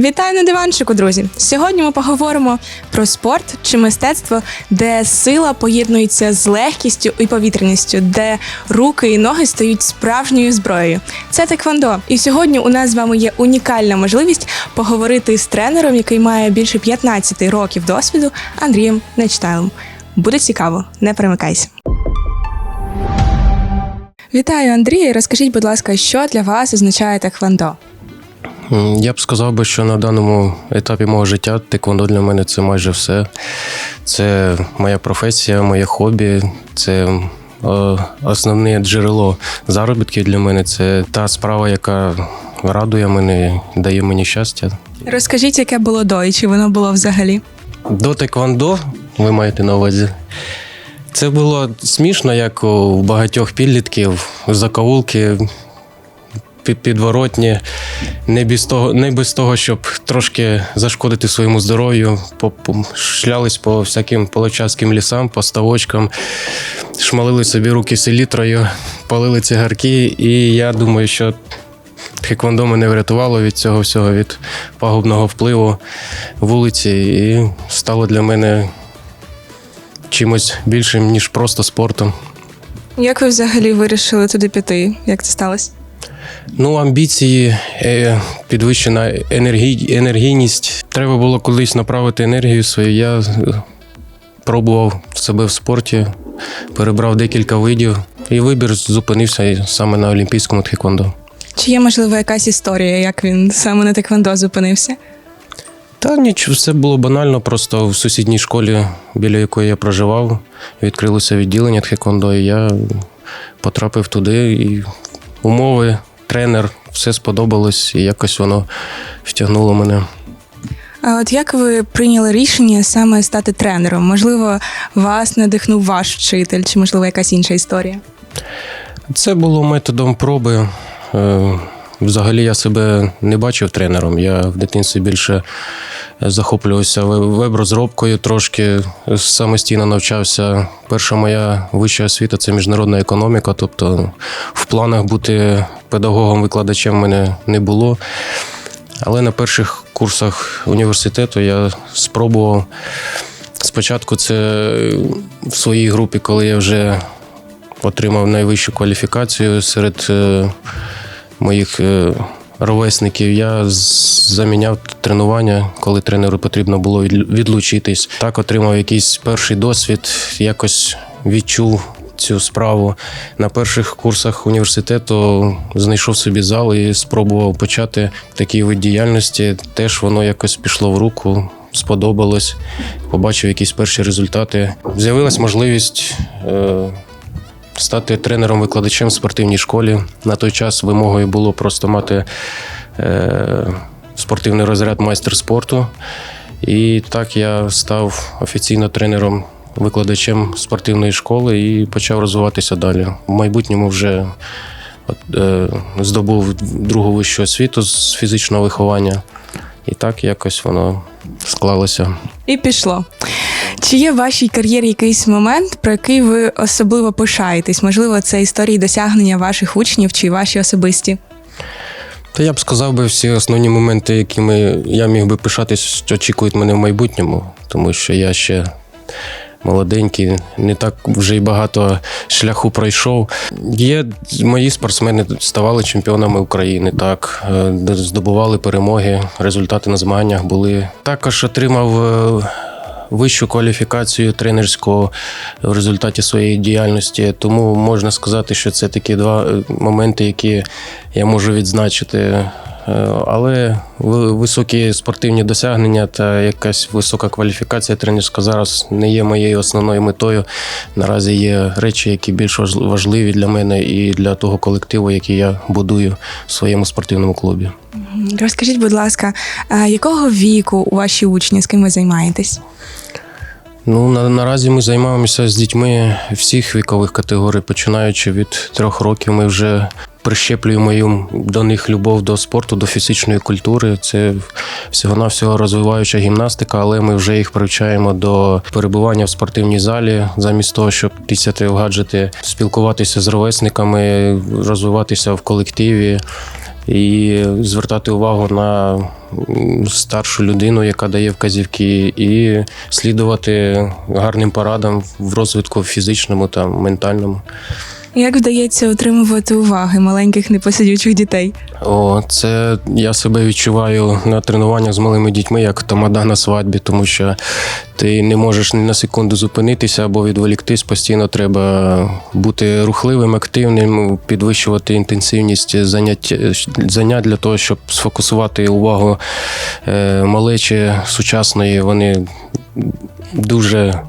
Вітаю на диванчику, друзі! Сьогодні ми поговоримо про спорт чи мистецтво, де сила поєднується з легкістю і повітряністю, де руки і ноги стають справжньою зброєю. Це теквондо. І сьогодні у нас з вами є унікальна можливість поговорити з тренером, який має більше 15 років досвіду, Андрієм Нечтайлом. Буде цікаво, не перемикайся. Вітаю, Андрій. Розкажіть, будь ласка, що для вас означає теквондо? Я б сказав би, що на даному етапі мого життя тиквондо для мене це майже все. Це моя професія, моє хобі, це е, основне джерело заробітків для мене. Це та справа, яка радує мене, дає мені щастя. Розкажіть, яке було до і чи воно було взагалі? До теквондо, ви маєте на увазі. Це було смішно, як у багатьох підлітків, закоулки під- підворотні, не без того, не без того, щоб трошки зашкодити своєму здоров'ю, шлялись по всяким полочаським лісам, по ставочкам, шмалили собі руки селітрою, палили цигарки, і я думаю, що Тхеквондо мене врятувало від цього всього, від пагубного впливу вулиці, і стало для мене чимось більшим, ніж просто спортом. Як ви взагалі вирішили туди піти? Як це сталося? Ну, амбіції, е, підвищена енергій, енергійність. Треба було колись направити енергію свою. Я е, пробував себе в спорті, перебрав декілька видів, і вибір зупинився саме на олімпійському тхеквондо. Чи є можливо якась історія, як він саме на теквондо зупинився? Та нічого, все було банально. Просто в сусідній школі, біля якої я проживав, відкрилося відділення тхеквондо, і я потрапив туди. І умови, тренер, все сподобалось, і якось воно втягнуло мене. А от як ви прийняли рішення саме стати тренером? Можливо, вас надихнув ваш вчитель, чи можливо якась інша історія? Це було методом проби. Взагалі я себе не бачив тренером. Я в дитинстві більше захоплювався веб- веб-розробкою, трошки самостійно навчався. Перша моя вища освіта це міжнародна економіка, тобто в планах бути педагогом-викладачем в мене не було. Але на перших курсах університету я спробував. Спочатку це в своїй групі, коли я вже отримав найвищу кваліфікацію серед е, моїх е, ровесників. Я заміняв тренування, коли тренеру потрібно було відлучитись. Так отримав якийсь перший досвід, якось відчув. Цю справу на перших курсах університету знайшов собі зал і спробував почати такий вид діяльності. Теж воно якось пішло в руку, сподобалось, побачив якісь перші результати. З'явилась можливість е, стати тренером-викладачем в спортивній школі. На той час вимогою було просто мати е, спортивний розряд майстер спорту. І так я став офіційно тренером. Викладачем спортивної школи і почав розвиватися далі. В майбутньому вже е, здобув другу вищу освіту з фізичного виховання. І так якось воно склалося. І пішло. Чи є в вашій кар'єрі якийсь момент, про який ви особливо пишаєтесь? Можливо, це історії досягнення ваших учнів чи ваші особисті? Та я б сказав би всі основні моменти, якими я міг би пишатись, що очікують мене в майбутньому, тому що я ще молоденький, не так вже й багато шляху пройшов. Є мої спортсмени ставали чемпіонами України, так е, здобували перемоги, результати на змаганнях були. Також отримав. Вищу кваліфікацію тренерську в результаті своєї діяльності, тому можна сказати, що це такі два е, моменти, які я можу відзначити. Е, Але високі спортивні досягнення та якась висока кваліфікація тренерська зараз не є моєю основною метою. Наразі є речі, які більш важливі для мене і для того колективу, який я будую в своєму спортивному клубі. Розкажіть, будь ласка, якого віку у ваші учні, з ким ви займаєтесь? Ну на, наразі ми займаємося з дітьми всіх вікових категорій, починаючи від трьох років. Ми вже прищеплюємо їм до них любов до спорту, до фізичної культури. Це всього-навсього розвиваюча гімнастика, але ми вже їх привчаємо до перебування в спортивній залі, замість того, щоб тисяти в гаджети, спілкуватися з ровесниками, розвиватися в колективі. і звертати увагу на старшу людину, яка дає вказівки, і слідувати гарним порадам в розвитку фізичному та ментальному. Як вдається утримувати уваги маленьких непосидючих дітей? О, це я себе відчуваю на тренуваннях з малими дітьми, як тамада на свадьбі, тому що ти не можеш ні на секунду зупинитися або відволіктись. Постійно треба бути рухливим, активним, підвищувати інтенсивність занять, занять для того, щоб сфокусувати увагу е, малечі сучасної. Вони дуже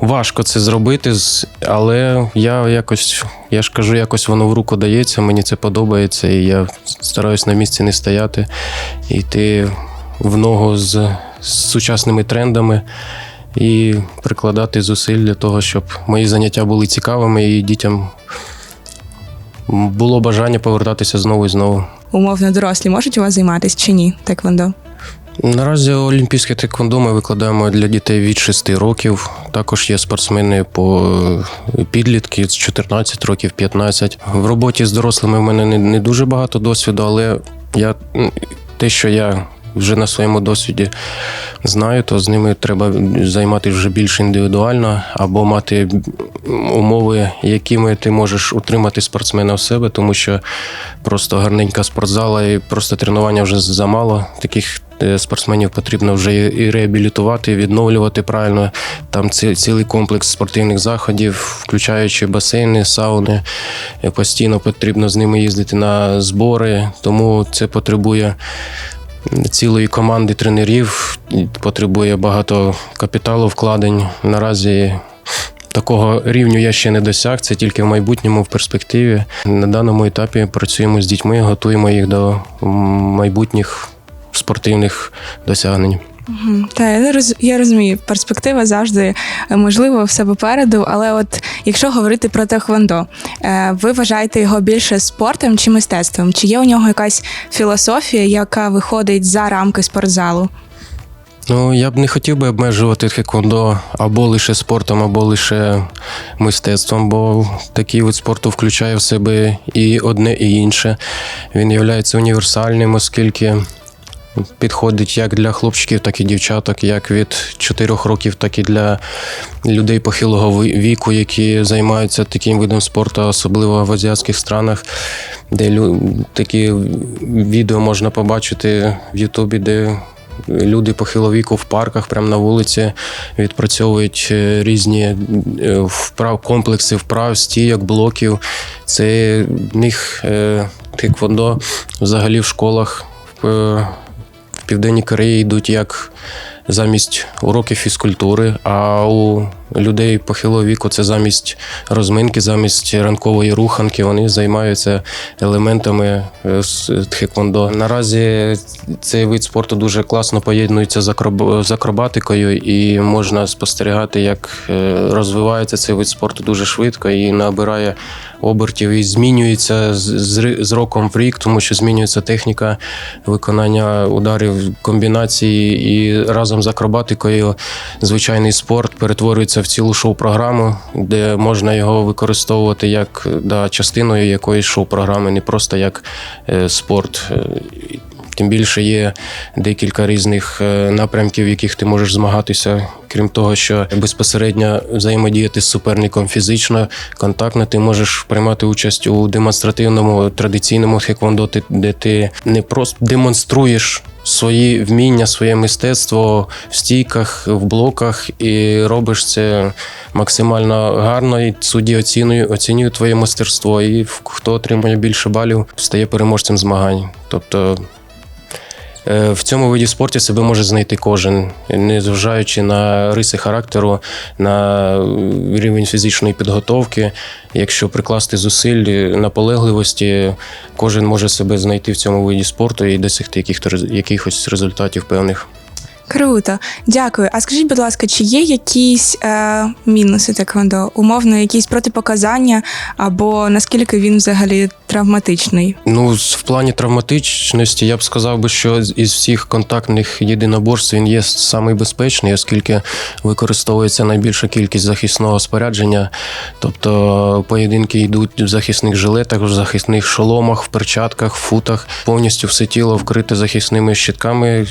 важко це зробити, але я якось, я ж кажу, якось воно в руку дається, мені це подобається, і я стараюсь на місці не стояти, йти в ногу з, з сучасними трендами і прикладати зусиль для того, щоб мої заняття були цікавими і дітям було бажання повертатися знову і знову. Умовно дорослі можуть у вас займатися чи ні? Теквондо? Наразі олімпійське теквондо ми викладаємо для дітей від 6 років. Також є спортсмени по е, підлітки з 14 років, 15. В роботі з дорослими в мене не, не дуже багато досвіду, але я те, що я вже на своєму досвіді знаю, то з ними треба займатися вже більш індивідуально або мати умови, якими ти можеш утримати спортсмена в себе, тому що просто гарненька спортзала і просто тренування вже замало. Таких е, спортсменів потрібно вже і реабілітувати, і відновлювати правильно. Там цілий комплекс спортивних заходів, включаючи басейни, сауни. Е, Постійно потрібно з ними їздити на збори, тому це потребує цілої команди тренерів, потребує багато капіталу вкладень. Наразі такого рівню я ще не досяг. Це тільки в майбутньому, в перспективі. На даному етапі працюємо з дітьми, готуємо їх до майбутніх спортивних досягнень. Та я роз, я розумію, перспектива завжди е, можливо все попереду. Але от якщо говорити про теквондо, е, ви вважаєте його більше спортом чи мистецтвом? Чи є у нього якась філософія, яка виходить за рамки спортзалу? Ну, я б не хотів би обмежувати тхеквондо або лише спортом, або лише мистецтвом, бо такий вид спорту включає в себе і одне, і інше. Він є універсальним, оскільки підходить як для хлопчиків, так і дівчаток, як від 4 років, так і для людей похилого віку, які займаються таким видом спорту, особливо в азіатських странах, де такі відео можна побачити в Ютубі, де люди похилого віку в парках, прямо на вулиці, відпрацьовують е, різні е, вправ, комплекси вправ, стійок, блоків. Це в них е, тхеквондо взагалі в школах Південній Кореї йдуть як замість уроків фізкультури, а у людей похилого віку це замість розминки, замість ранкової руханки. Вони займаються елементами е, з тхеквондо. Наразі цей вид спорту дуже класно поєднується з акробатикою, і можна спостерігати, як е, розвивається цей вид спорту дуже швидко і набирає обертів і змінюється з роком в рік, тому що змінюється техніка виконання ударів, комбінації, і разом з акробатикою звичайний спорт перетворюється в цілу шоу-програму, де можна його використовувати як да, частиною якоїсь шоу-програми, не просто як е, спорт. Тим більше є декілька різних е, напрямків, в яких ти можеш змагатися. Крім того, що безпосередньо взаємодіяти з суперником фізично, контактно, ти можеш приймати участь у демонстративному традиційному хеквондо, де ти не просто демонструєш свої вміння, своє мистецтво в стійках, в блоках, і робиш це максимально гарно. І судді оцінюють, оцінюють твоє мастерство. І хто отримує більше балів, стає переможцем змагань. Тобто В цьому виді спорту себе може знайти кожен, незважаючи на риси характеру, на е, рівень фізичної підготовки. Якщо прикласти зусиль, е, наполегливості, кожен може себе знайти в цьому виді спорту і досягти якихось результатів певних. Круто, дякую. А скажіть, будь ласка, чи є якісь е, мінуси теквондо? Умовно, якісь протипоказання, або наскільки він взагалі травматичний? Ну, в плані травматичності я б сказав би, що із всіх контактних єдиноборств він є самий безпечний, оскільки використовується найбільша кількість захисного спорядження. Тобто поєдинки йдуть в захисних жилетах, в захисних шоломах, в перчатках, в футах. Повністю все тіло вкрите захисними щитками,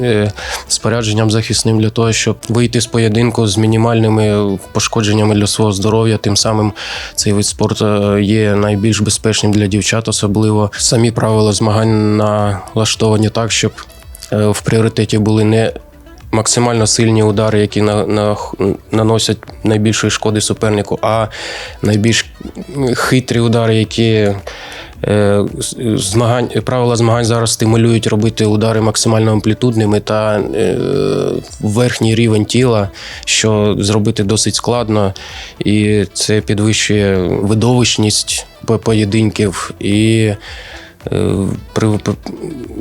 е, спорядженням захисним для того, щоб вийти з поєдинку з мінімальними пошкодженнями для свого здоров'я. Тим самим цей вид спорту е, є найбільш безпечним для дівчат, особливо самі правила змагань налаштовані так, щоб е, в пріоритеті були не максимально сильні удари, які на, на, наносять найбільшої шкоди супернику, а найбільш хитрі удари, які. Е, Змагань правила змагань зараз стимулюють робити удари максимально амплітудними та е, верхній рівень тіла, що зробити досить складно, і це підвищує видовищність поєдинків і е,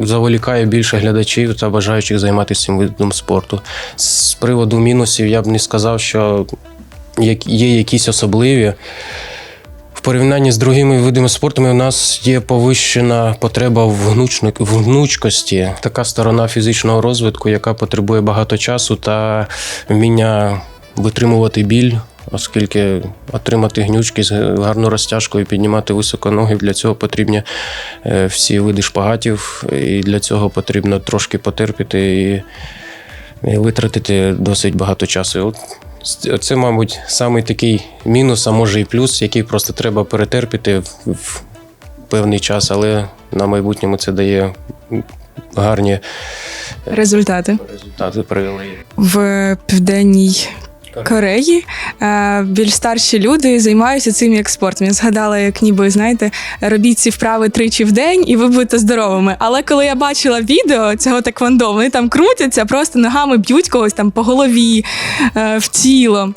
заволікає більше глядачів та бажаючих займатися цим видом спорту. З приводу мінусів я б не сказав, що є якісь особливі. Порівнянні з другими видами спорту у нас є повищена потреба в, в гнучкості, така сторона фізичного розвитку, яка потребує багато часу та вміння витримувати біль, оскільки отримати гнучкість, гарну розтяжку і піднімати високо ноги. Для цього потрібні е, всі види шпагатів, і для цього потрібно трошки потерпіти і, витратити досить багато часу. От це, мабуть, самий такий мінус, а може і плюс, який просто треба перетерпіти в, в певний час, але на майбутньому це дає гарні Результати результати привели. в південній Кореї е, більш старші люди займаються цим як спортом. Я згадала, як ніби знаєте, робіть ці вправи тричі в день, і ви будете здоровими. Але коли я бачила відео цього таквандо, вони там крутяться, просто ногами б'ють когось там по голові, е, в тіло.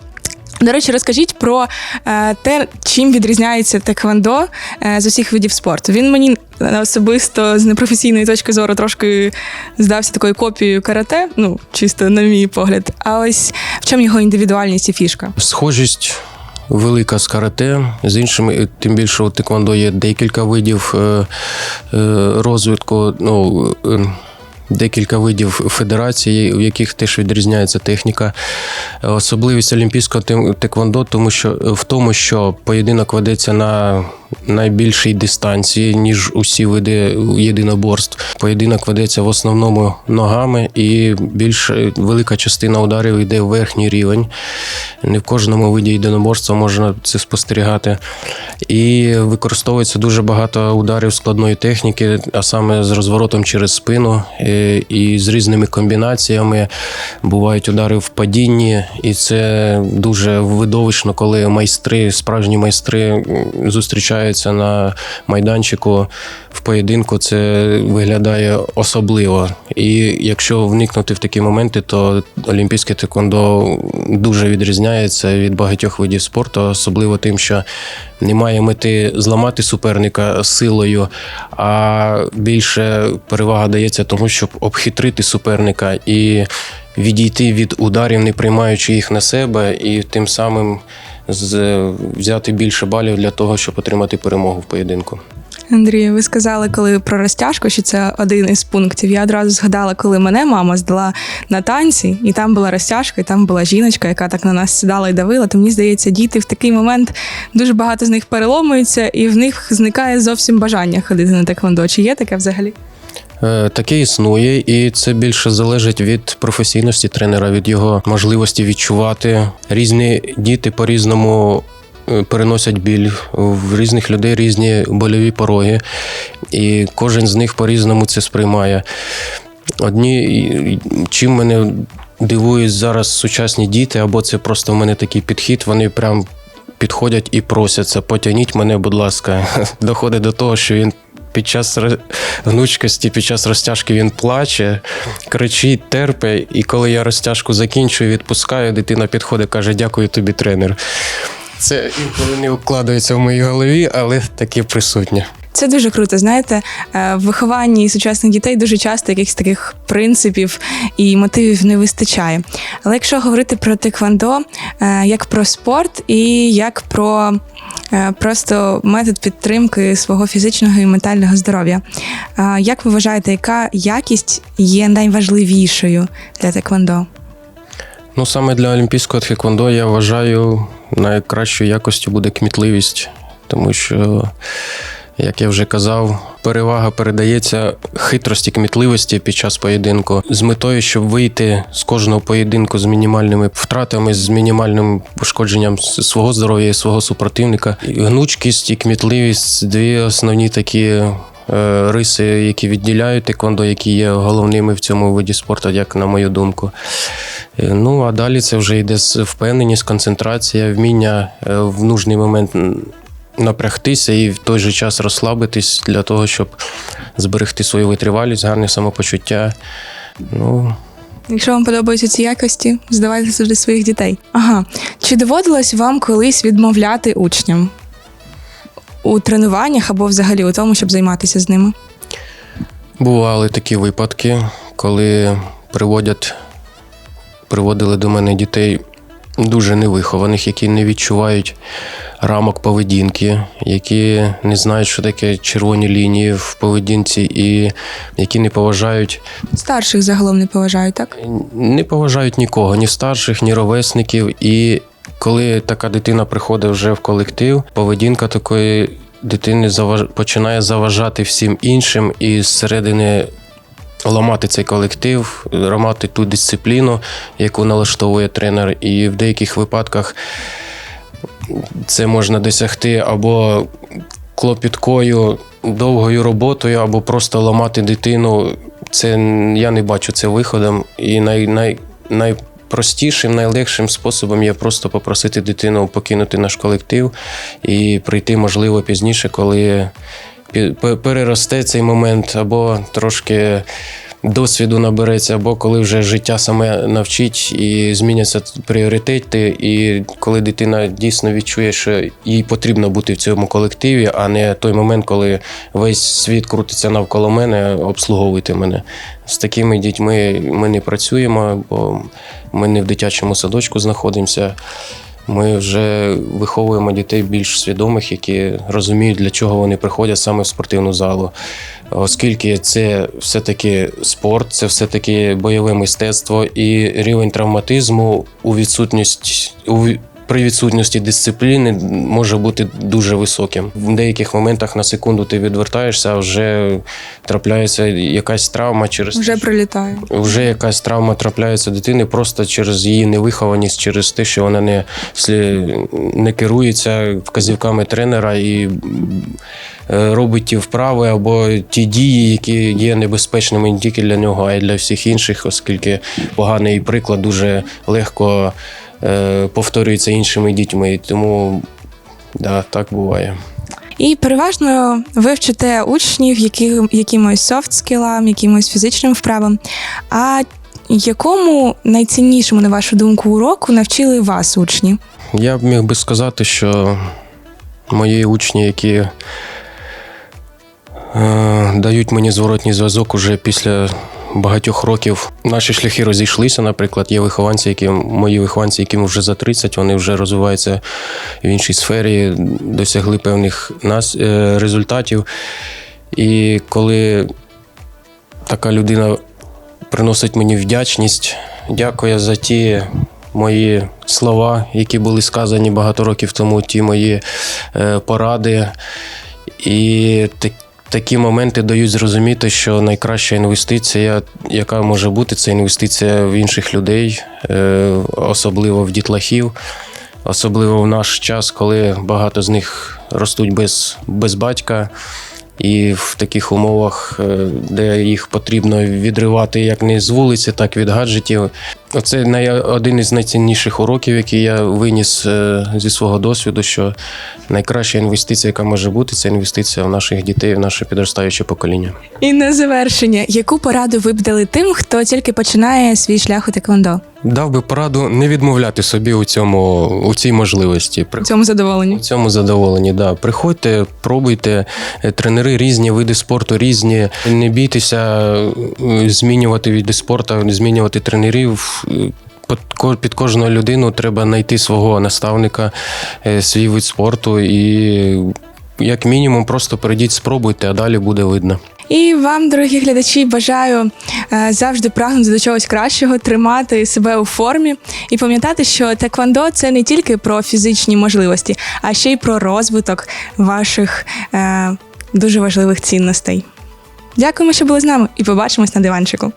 До речі, розкажіть про е, те, чим відрізняється теквондо е, з усіх видів спорту. Він мені е, особисто з непрофесійної точки зору трошки здався такою копією карате, ну чисто на мій погляд. А ось в чому його індивідуальність і фішка? Схожість велика з карате. З іншими, тим більше у теквондо є декілька видів е, е, розвитку. Ну, е, Декілька видів федерацій, в яких теж відрізняється техніка. Особливість олімпійського те- теквондо, тому що в тому, що поєдинок ведеться на найбільшій дистанції, ніж усі види єдиноборств. Поєдинок ведеться в основному ногами, і більш е, велика частина ударів йде в верхній рівень. Не в кожному виді єдиноборства можна це спостерігати. І використовується дуже багато ударів складної техніки, а саме з розворотом через спину е, і з різними комбінаціями. Бувають удари в падінні, і це дуже видовищно, коли майстри, справжні майстри зустрічаються на майданчику в поєдинку. Це виглядає особливо. І якщо вникнути в такі моменти, то олімпійське теквондо дуже відрізняється від багатьох видів спорту, особливо тим, що немає мети зламати суперника силою, а більше перевага дається тому, щоб обхитрити суперника і відійти від ударів, не приймаючи їх на себе, і тим самим взяти більше балів для того, щоб отримати перемогу в поєдинку. Андрію, ви сказали, коли про розтяжку, що це один із пунктів. Я одразу згадала, коли мене мама здала на танці, і там була розтяжка, і там була жіночка, яка так на нас сідала і давила. То мені здається, діти в такий момент дуже багато з них переломуються, і в них зникає зовсім бажання ходити на теквондо. Чи є таке взагалі? Е, Таке існує, і це більше залежить від професійності тренера, від його можливості відчувати. Різні діти по-різному е, переносять біль, в різних людей різні больові пороги, і кожен з них по-різному це сприймає. Одні, чим мене дивують зараз сучасні діти, або це просто в мене такий підхід, вони прям підходять і просяться, потягніть мене, будь ласка. Доходить до того, що він під час гнучкості, під час розтяжки він плаче, кричить, терпе. І коли я розтяжку закінчую, відпускаю, дитина підходить, каже: Дякую тобі, тренер. Це інколи не укладається в моїй голові, але таке присутнє. Це дуже круто. Знаєте, е, в вихованні сучасних дітей дуже часто якихось таких принципів і мотивів не вистачає. Але якщо говорити про теквандо е, як про спорт і як про е, просто метод підтримки свого фізичного і ментального здоров'я, як ви вважаєте, яка якість є найважливішою для теквандо? Ну, саме для олімпійського тхеквондо я вважаю найкращою якостю буде кмітливість, тому що, як я вже казав, перевага передається хитрості кмітливості під час поєдинку з метою, щоб вийти з кожного поєдинку з мінімальними втратами, з мінімальним пошкодженням свого здоров'я і свого супротивника. Гнучкість і кмітливість дві основні такі. Е, Риси, які відділяють теквондо, які є головними в цьому виді спорту, як на мою думку. Е, Ну а далі це вже йде впевненість, концентрація, вміння е, в нужний момент напрягтися і в той же час розслабитись для того, щоб зберегти свою витривалість, гарне самопочуття. Ну, Якщо вам подобаються ці якості, здавайте завжди своїх дітей. Ага. Чи доводилось вам колись відмовляти учням у тренуваннях або взагалі у тому, щоб займатися з ними? бували такі випадки, коли приводять, приводили до мене дітей дуже невихованих, які не відчувають рамок поведінки, які не знають, що таке червоні лінії в поведінці, і які не поважають Старших загалом не поважають, так? не поважають нікого, ні старших, ні ровесників. І коли така дитина приходить вже в колектив, поведінка такої дитини заваж... починає заважати всім іншим і зсередини. Ламати цей колектив, ламати ту дисципліну, яку налаштовує тренер, і в деяких випадках це можна досягти або клопіткою, довгою роботою, або просто ламати дитину. Це я не бачу це виходом. І най, най, найпростішим, найлегшим способом є просто попросити дитину покинути наш колектив і прийти, можливо, пізніше, коли переросте цей момент, або трошки. Досвіду набереться, або коли вже життя саме навчить і зміняться пріоритети, і коли дитина дійсно відчує, що їй потрібно бути в цьому колективі, а не той момент, коли весь світ крутиться навколо мене, обслуговуйте мене. З такими дітьми ми не працюємо, бо ми не в дитячому садочку знаходимося. Ми вже виховуємо дітей більш свідомих, які розуміють, для чого вони приходять саме в спортивну залу. Оскільки це все-таки спорт, це все-таки бойове мистецтво і рівень травматизму у відсутність у при відсутності дисципліни може бути дуже високим. В деяких моментах на секунду ти відвертаєшся, а вже трапляється якась травма через Вже прилітає. вже якась травма трапляється дитини просто через її невихованість, через те, що вона не, не керується вказівками тренера і е, робить ті вправи або ті дії, які є небезпечними не тільки для нього, а й для всіх інших, оскільки поганий приклад дуже легко повторюється іншими дітьми. Тому да, так буває. І переважно ви вчите учнів які, якимось софт-скілам, якимось фізичним вправам. А якому найціннішому, на вашу думку, уроку навчили вас учні? Я б міг би сказати, що мої учні, які е, дають мені зворотній зв'язок уже після багатьох років. Наші шляхи розійшлися. Наприклад, є вихованці, які мої вихованці, яким вже за 30, вони вже розвиваються в іншій сфері, досягли певних нас, е, результатів. І коли така людина приносить мені вдячність, дякує за ті мої слова, які були сказані багато років тому, ті мої е, поради. І так, такі моменти дають зрозуміти, що найкраща інвестиція, яка може бути, це інвестиція в інших людей, е, особливо в дітлахів. Особливо в наш час, коли багато з них ростуть без, без батька, і в таких умовах, е, де їх потрібно відривати як не з вулиці, так і від гаджетів. Це най- один із найцінніших уроків, які я виніс е, зі свого досвіду, що найкраща інвестиція, яка може бути, це інвестиція в наших дітей, в наше підростаюче покоління. І на завершення, яку пораду ви б дали тим, хто тільки починає свій шлях у теквондо? Дав би пораду не відмовляти собі у цьому у цій можливості. В цьому задоволенні. У цьому задоволені, да. Приходьте, пробуйте. Е, Тренери різні, види спорту різні. Не бійтеся е, змінювати види спорту, змінювати тренерів. Е, Під кожну людину треба знайти свого наставника, свій вид спорту і. Як мінімум, просто прийдіть, спробуйте, а далі буде видно. І вам, дорогі глядачі, бажаю е, завжди прагнути до чогось кращого, тримати себе у формі і пам'ятати, що теквандо це не тільки про фізичні можливості, а ще й про розвиток ваших е, дуже важливих цінностей. Дякуємо, що були з нами, і побачимось на диванчику.